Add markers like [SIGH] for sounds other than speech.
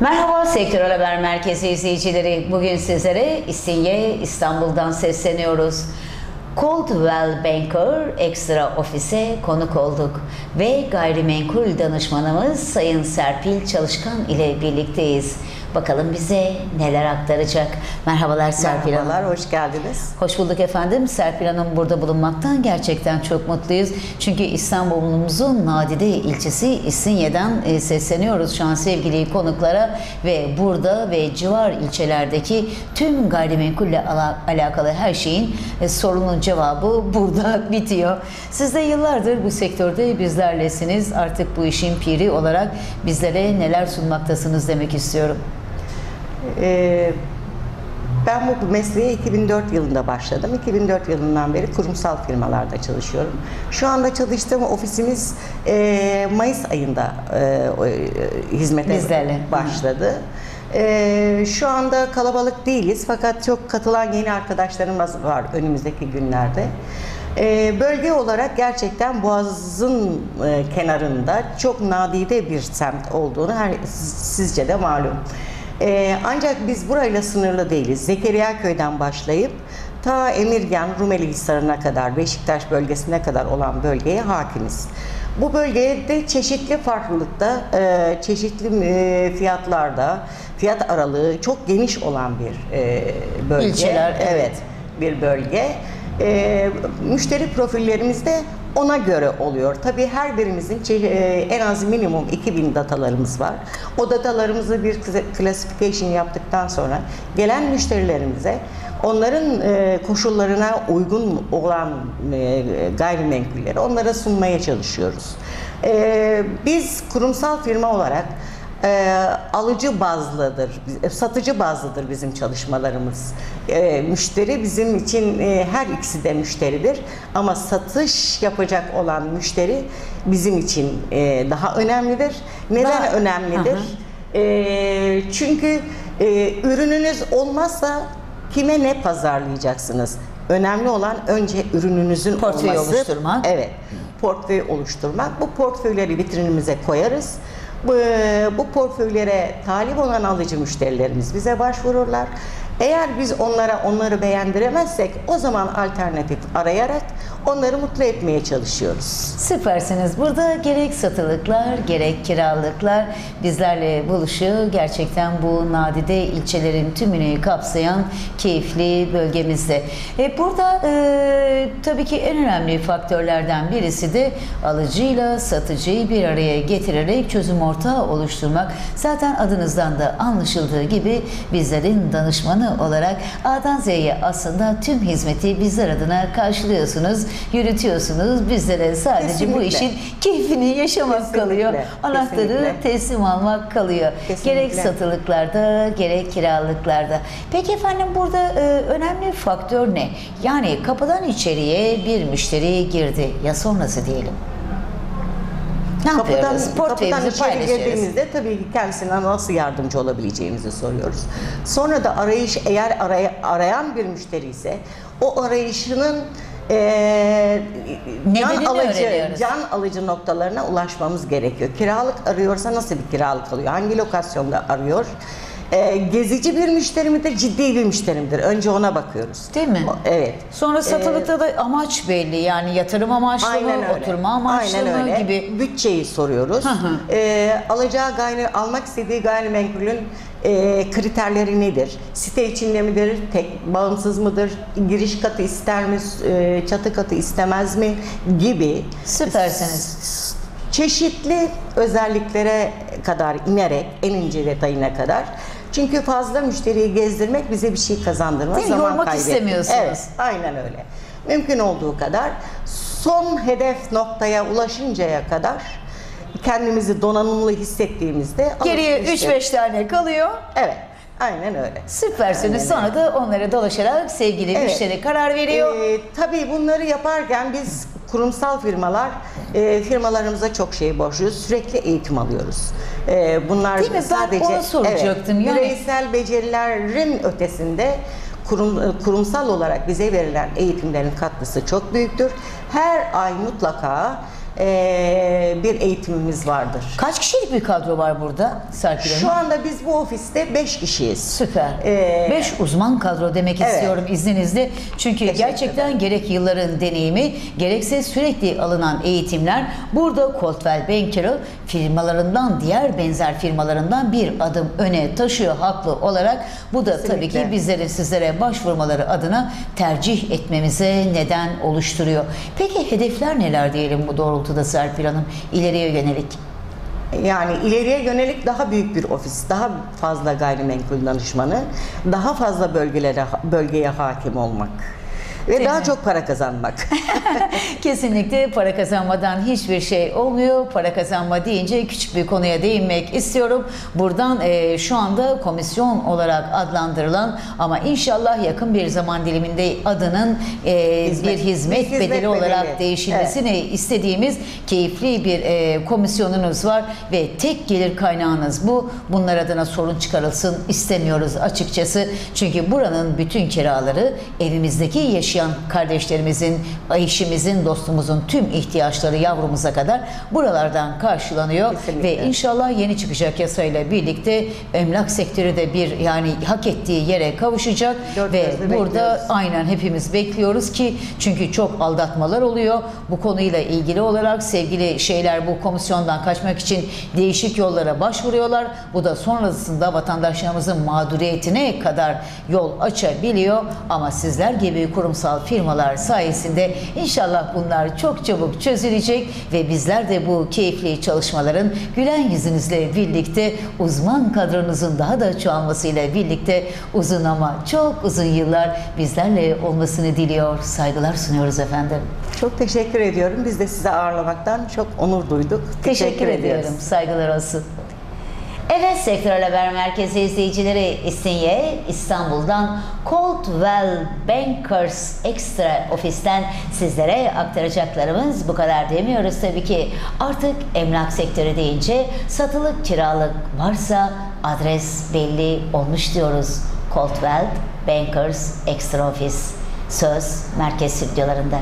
Merhaba Sektörel Haber Merkezi izleyicileri. Bugün sizlere İstinye İstanbul'dan sesleniyoruz. Coldwell Banker Extra Ofis'e konuk olduk ve gayrimenkul danışmanımız Sayın Serpil Çalışkan ile birlikteyiz. Bakalım bize neler aktaracak. Merhabalar Serpil Hanım. Merhabalar, hoş geldiniz. Hoş bulduk efendim. Serpil Hanım burada bulunmaktan gerçekten çok mutluyuz. Çünkü İstanbul'umuzun nadide ilçesi İstinye'den e, sesleniyoruz şu an sevgili konuklara ve burada ve civar ilçelerdeki tüm gayrimenkulle ala- alakalı her şeyin e, sorunun cevabı [LAUGHS] burada bitiyor. Siz de yıllardır bu sektörde bizlerlesiniz. Artık bu işin piri olarak bizlere neler sunmaktasınız demek istiyorum. Ee, ben bu mesleğe 2004 yılında başladım. 2004 yılından beri kurumsal firmalarda çalışıyorum. Şu anda çalıştığım ofisimiz e, Mayıs ayında e, e, hizmete Bizlerle. başladı. E, şu anda kalabalık değiliz fakat çok katılan yeni arkadaşlarımız var önümüzdeki günlerde. E, bölge olarak gerçekten Boğaz'ın e, kenarında çok nadide bir semt olduğunu her, sizce de malum. Ee, ancak biz burayla sınırlı değiliz. Zekeriya köyden başlayıp ta Emirgan, Rumeli Hisarı'na kadar, Beşiktaş bölgesine kadar olan bölgeye hakimiz. Bu bölgede çeşitli farklılıkta, e, çeşitli e, fiyatlarda, fiyat aralığı çok geniş olan bir e, bölge. İlçeler, evet. evet bir bölge. E, müşteri profillerimiz de ona göre oluyor. Tabii her birimizin e, en az minimum 2000 datalarımız var. O datalarımızı bir classification yaptıktan sonra gelen müşterilerimize onların e, koşullarına uygun olan e, gayrimenkulleri onlara sunmaya çalışıyoruz. Biz kurumsal firma olarak e, alıcı bazlıdır, e, satıcı bazlıdır bizim çalışmalarımız. E, müşteri bizim için e, her ikisi de müşteridir ama satış yapacak olan müşteri bizim için e, daha önemlidir. Neden Daha- önemlidir? E, çünkü e, ürününüz olmazsa kime ne pazarlayacaksınız? Önemli olan önce ürününüzün Portföy olması. oluşturmak. Evet. Portföy oluşturmak. Bu portföyleri vitrinimize koyarız. Bu, bu portföylere talip olan alıcı müşterilerimiz bize başvururlar. Eğer biz onlara onları beğendiremezsek o zaman alternatif arayarak onları mutlu etmeye çalışıyoruz. Süpersiniz. Burada gerek satılıklar, gerek kiralıklar bizlerle buluşuyor. Gerçekten bu nadide ilçelerin tümünü kapsayan keyifli bölgemizde. E, burada e, tabii ki en önemli faktörlerden birisi de alıcıyla satıcıyı bir araya getirerek çözüm ortağı oluşturmak. Zaten adınızdan da anlaşıldığı gibi bizlerin danışmanı olarak A'dan Z'ye aslında tüm hizmeti bizler adına karşılıyorsunuz, yürütüyorsunuz. Bizlere sadece bu Kesinlikle. işin keyfini yaşamak Kesinlikle, kalıyor. Anahtarı kesinlikle. teslim almak kalıyor. Kesinlikle. Gerek satılıklarda gerek kiralıklarda. Peki efendim burada e, önemli faktör ne? Yani kapıdan içeriye bir müşteri girdi. Ya sonrası diyelim. Ne Kapıdan, yapıyoruz? kapıdan içeri paylaşıyoruz. girdiğimizde tabii ki kendisine nasıl yardımcı olabileceğimizi soruyoruz. Sonra da arayış eğer araya- arayan bir müşteri ise o arayışının eee can Nedenini alıcı öğreniyoruz. can alıcı noktalarına ulaşmamız gerekiyor. Kiralık arıyorsa nasıl bir kiralık alıyor? Hangi lokasyonda arıyor? Eee, gezici bir müşteri midir, ciddi bir müşteri midir? Önce ona bakıyoruz. Değil mi? Evet. Sonra satılıkta da amaç belli. Yani yatırım amaçlı Aynen mı, öyle. oturma amaçlı Aynen mı öyle. gibi. Bütçeyi soruyoruz. Hı hı. Ee, alacağı gayri, almak istediği gayrimenkulün e, kriterleri nedir? Site içinde midir? Tek bağımsız mıdır? Giriş katı ister mi? e, çatı katı istemez mi? Gibi. Süpersiniz. Çeşitli özelliklere kadar inerek en ince detayına kadar. Çünkü fazla müşteriyi gezdirmek bize bir şey kazandırmaz. Değil? Zaman Yormak kaybetmek. istemiyorsunuz. Evet. Aynen öyle. Mümkün olduğu kadar son hedef noktaya ulaşıncaya kadar kendimizi donanımlı hissettiğimizde Geriye alışverişe- 3-5 tane kalıyor. Evet. Aynen öyle. Süpersiniz. Sonra da onlara dolaşarak sevgili Evet. müşteri karar veriyor. Ee, tabii bunları yaparken biz kurumsal firmalar e, firmalarımıza çok şey borçluyuz. Sürekli eğitim alıyoruz. E, bunlar Değil mi? Ben sadece onu soracaktım. Yani- bireysel becerilerin ötesinde kurum, kurumsal olarak bize verilen eğitimlerin katkısı çok büyüktür. Her ay mutlaka e, bir eğitimimiz vardır. Kaç kişilik bir kadro var burada Serpil Hanım? Şu anda biz bu ofiste 5 kişiyiz. Süper. Ee, Beş uzman kadro demek evet. istiyorum izninizle. Çünkü Teşekkür gerçekten gerek yılların deneyimi gerekse sürekli alınan eğitimler burada Coldwell Banker'ı firmalarından diğer benzer firmalarından bir adım öne taşıyor haklı olarak. Bu da tabii ki Kesinlikle. bizlerin sizlere başvurmaları adına tercih etmemize neden oluşturuyor. Peki hedefler neler diyelim bu doğrultuda Serpil Hanım ileriye yönelik? Yani ileriye yönelik daha büyük bir ofis, daha fazla gayrimenkul danışmanı, daha fazla bölgelere bölgeye hakim olmak ve Değil daha mi? çok para kazanmak. [LAUGHS] [LAUGHS] Kesinlikle para kazanmadan hiçbir şey olmuyor. Para kazanma deyince küçük bir konuya değinmek istiyorum. Buradan e, şu anda komisyon olarak adlandırılan ama inşallah yakın bir zaman diliminde adının e, Hizmet- bir hizmet, hizmet bedeli, bedeli. olarak değişilmesini istediğimiz keyifli bir e, komisyonunuz var ve tek gelir kaynağınız bu. Bunlar adına sorun çıkarılsın istemiyoruz açıkçası. Çünkü buranın bütün kiraları evimizdeki yaşayan kardeşlerimizin, eşimizin, dostumuzun tüm ihtiyaçları yavrumuza kadar buralardan karşılanıyor Kesinlikle. ve inşallah yeni çıkacak yasayla birlikte emlak sektörü de bir yani hak ettiği yere kavuşacak Dört ve burada bekliyoruz. aynen hepimiz bekliyoruz ki çünkü çok aldatmalar oluyor. Bu konuyla ilgili olarak sevgili şeyler bu komisyondan kaçmak için değişik yollara başvuruyorlar. Bu da sonrasında vatandaşlarımızın mağduriyetine kadar yol açabiliyor. Ama sizler gibi kurumsal firmalar sayesinde inşallah bunlar çok çabuk çözülecek ve bizler de bu keyifli çalışmaların gülen yüzünüzle birlikte uzman kadronuzun daha da çoğalmasıyla birlikte uzun ama çok uzun yıllar bizlerle olmasını diliyor. Saygılar sunuyoruz efendim. çok teşekkür ediyorum. Biz de sizi ağırlamaktan çok onur duyduk. Teşekkür, ediyoruz. ediyorum. Saygılar olsun. Evet Sektör Haber Merkezi izleyicileri İstinye İstanbul'dan Coldwell Bankers Extra ofisten sizlere aktaracaklarımız bu kadar demiyoruz tabii ki. Artık emlak sektörü deyince satılık kiralık varsa adres belli olmuş diyoruz. Coldwell Bankers Extra Office. Söz merkez stüdyolarında.